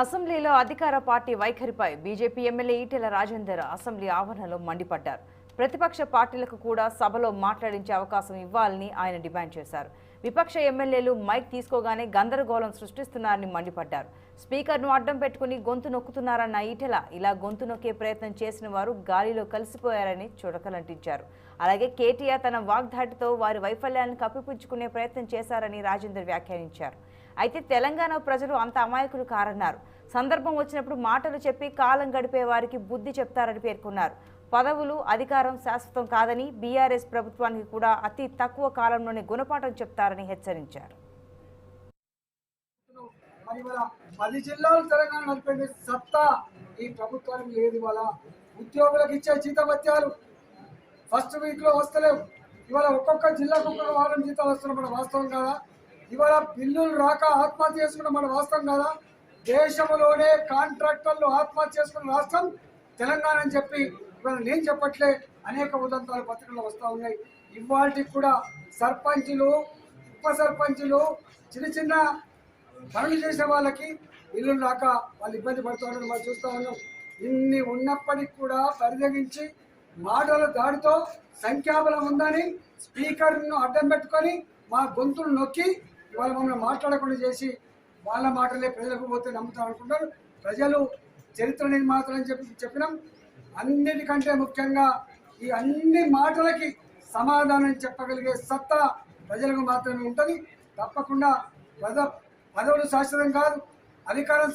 అసెంబ్లీలో అధికార party వైఖరిపై BJP MLA Etela Rajender assembly ఆవరణలో మండిపడ్డారు. ప్రతిపక్ష పార్టీలకు కూడా సభలో మాట్లాడించే అవకాశం ఇవ్వాలని ఆయన డిమాండ్ చేశారు. విపక్ష ఎమ్మెల్యేలు మైక్ తీసుకోగానే గందరగోళం సృష్టిస్తున్నారని మండిపడ్డారు. స్పీకర్ను అడ్డం పెట్టుకుని గొంతు నొక్కుతున్నారన్న ఈటెల ఇలా గొంతు నొక్కే ప్రయత్నం చేసిన వారు గాలిలో కలిసిపోయారని చుడకలంటించారు అలాగే కేటీఆర్ తన వాగ్దాటితో వారి వైఫల్యాలను కప్పిపుచ్చుకునే ప్రయత్నం చేశారని రాజేందర్ వ్యాఖ్యానించారు. అయితే తెలంగాణ ప్రజలు అంత అమాయకులు కారన్నారు. సందర్భం వచ్చినప్పుడు మాటలు చెప్పి కాలం గడిపే వారికి బుద్ధి చెప్తారని పేర్కొన్నారు. పదవులు అధికారం శాశ్వతం కాదని బీఆర్ఎస్ ప్రభుత్వానికి కూడా అతి తక్కువ కాలంలోనే గుణపాఠం చెప్తారని హెచ్చరించారు. మరి ఇవాళ పది జిల్లాలు తెలంగాణ నడిపే సత్తా ఈ ప్రభుత్వానికి లేదు ఇవాళ. ఉద్యోగులకు ఇచ్చే జీతభత్యాలు ఫస్ట్ వీక్లో వస్తలేవు. ఇవాళ ఒక్కొక్క జిల్లాకు ఒక్కొక్క వారం జీతాలు వస్తున్నాం మన వాస్తవం కాదా? ఇవాళ పిల్లులు రాక ఆత్మహత్య చేసుకున్న మన వాస్తవం కాదా? దేశంలోనే కాంట్రాక్టర్లు ఆత్మహత్య చేసుకున్న రాష్ట్రం తెలంగాణ అని చెప్పి ఇవాళ నేను చెప్పట్లే. అనేక ఉదంతాలు పత్రికల్లో వస్తూ ఉన్నాయి. ఇవాళకి కూడా సర్పంచులు ఉప సర్పంచులు చిన్న చిన్న పనులు చేసే వాళ్ళకి ఇల్లు రాక వాళ్ళు ఇబ్బంది పడుతున్నారని మనం చూస్తూ ఉన్నాం. ఇన్ని ఉన్నప్పటికీ కూడా పరిదగించి మాటల దాడితో సంఖ్యాబలం ఉందని స్పీకర్ను అడ్డం పెట్టుకొని మా గొంతులు నొక్కి ఇవాళ మమ్మల్ని మాట్లాడకుండా చేసి వాళ్ళ మాటలే ప్రజలకు పోతే నమ్ముతాం అనుకుంటారు. ప్రజలు చరిత్ర నిర్మాతలు అని చెప్పి చెప్పినాం. అన్నిటికంటే ముఖ్యంగా ఈ అన్ని మాటలకి సమాధానం చెప్పగలిగే సత్తా ప్రజలకు మాత్రమే ఉంటుంది. తప్పకుండా పద పదవులు శాశ్వతం కాదు. అధికారం